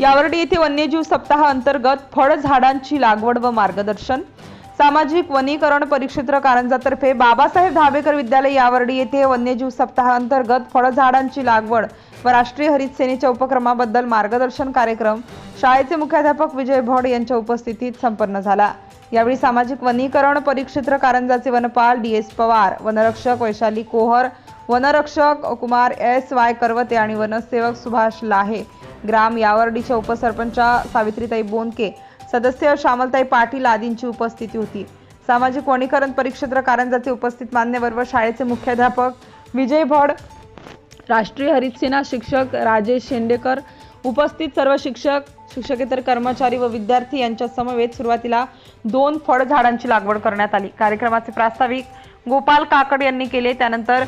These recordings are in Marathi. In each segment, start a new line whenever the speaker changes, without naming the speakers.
यावर्डी येथे वन्यजीव सप्ताह अंतर्गत फळ झाडांची लागवड व मार्गदर्शन. सामाजिक वनीकरण परिक्षेत्र कारंजातर्फे बाबासाहेब धाबेकर विद्यालय यावर्डी येथे वन्यजीव सप्ताह अंतर्गत फळझाडांची लागवड व राष्ट्रीय हरित सेनेच्या उपक्रमाबद्दल मार्गदर्शन कार्यक्रम. शाळेचे मुख्याध्यापक विजय भड यांच्या उपस्थितीत संपन्न झाला. यावेळी सामाजिक वनीकरण परिक्षेत्र कारंजाचे वनपाल डी एस पवार वनरक्षक वैशाली कोहर वनरक्षक कुमार एस वाय करवते आणि वनसेवक सुभाष लाहे. ग्राम यावर्डीच्या उपसरपंचा सावित्रीताई बोनके सदस्य श्यामलताई पाटील आदींची उपस्थिती होती. सामाजिक वनीकरण परिक्षेत्र कारंजाचे उपस्थित मान्यवर व शाळेचे मुख्याध्यापक विजय भड राष्ट्रीय हरित सेना शिक्षक राजेश शेंडेकर उपस्थित सर्व शिक्षक शिक्षकेतर कर्मचारी व विद्यार्थी यांच्या समवेत सुरुवातीला दोन फळ झाडांची लागवड करण्यात आली. कार्यक्रमाचे प्रास्ताविक गोपाल काकड यांनी केले. त्यानंतर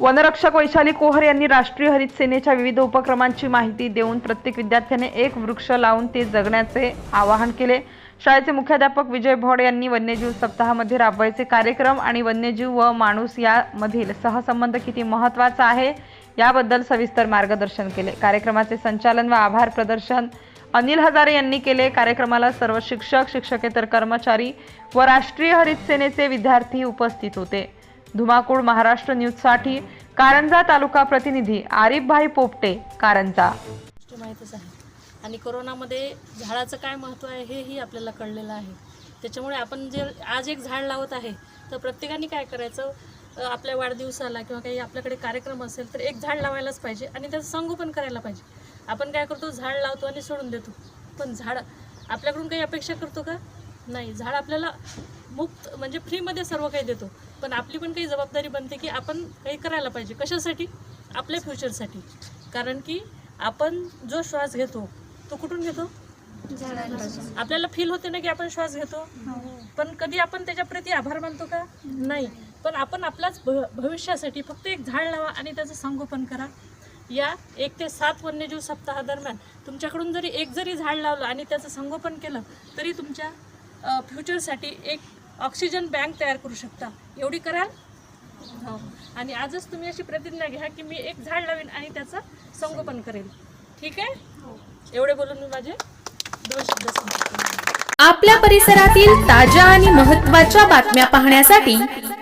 वनरक्षक वैशाली कोहर यांनी राष्ट्रीय हरित सेनेच्या विविध उपक्रमांची माहिती देऊन प्रत्येक विद्यार्थ्याने एक वृक्ष लावून ते जगण्याचे आवाहन केले. शाळेचे मुख्याध्यापक विजय भोड यांनी वन्यजीव सप्ताहामध्ये राबवायचे कार्यक्रम आणि वन्यजीव व माणूस यामधील सहसंबंध किती महत्त्वाचा आहे याबद्दल सविस्तर मार्गदर्शन केले. कार्यक्रमाचे संचालन व आभार प्रदर्शन अनिल हजारे यांनी केले. कार्यक्रमाला सर्व शिक्षक शिक्षकेतर कर्मचारी व राष्ट्रीय हरित सेनेचे विद्यार्थी उपस्थित होते. धुमाकूळ महाराष्ट्र न्यूजसाठी कारंजा तालुका प्रतिनिधी आरिफभाई पोपटे कारंजा.
माहितीच आहे. आणि कोरोनामध्ये झाडाचं काय महत्त्व आहे हेही आपल्याला कळलेलं आहे. त्याच्यामुळे आपण जे आज एक झाड लावत आहे तर प्रत्येकाने काय करायचं? आपल्या वाढदिवसाला किंवा काही आपल्याकडे कार्यक्रम असेल तर एक झाड लावायलाच पाहिजे आणि त्याचं संगोपन करायला पाहिजे. आपण काय करतो झाड लावतो आणि सोडून देतो. पण झाड आपल्याकडून काही अपेक्षा करतो का? नाही. झाड आपल्याला मुक्त म्हणजे फ्रीमध्ये सर्व काही देतो. पण आपली पण काही जबाबदारी बनते की आपण काही करायला पाहिजे. कशासाठी? आपल्या फ्युचरसाठी. कारण की आपण जो श्वास घेतो तो कुठून घेतो? आपल्याला फील होते ना की आपण श्वास घेतो. पण कधी आपण त्याच्याप्रती आभार मानतो का? नाही. पण आपण आपल्याच भ- भविष्यासाठी फक्त एक झाड लावा आणि त्याचं संगोपन करा. या एक ते सात वन्यजीव सप्ताहादरम्यान तुमच्याकडून जरी एक जरी झाड लावलं आणि त्याचं संगोपन केलं तरी तुमच्या फ्युचरसाठी एक ऑक्सिजन बँक तयार करू शकता. एवढी कराल? हो. आणि आजच तुम्ही अशी प्रतिज्ञा घ्या की मी एक झाड लावीन आणि त्याचं संगोपन करेल ठीक आहे? एवढे बोलून मी माझे दोन शब्द
आपल्या परिसरातील ताज्या आणि महत्त्वाच्या बातम्या पाहण्यासाठी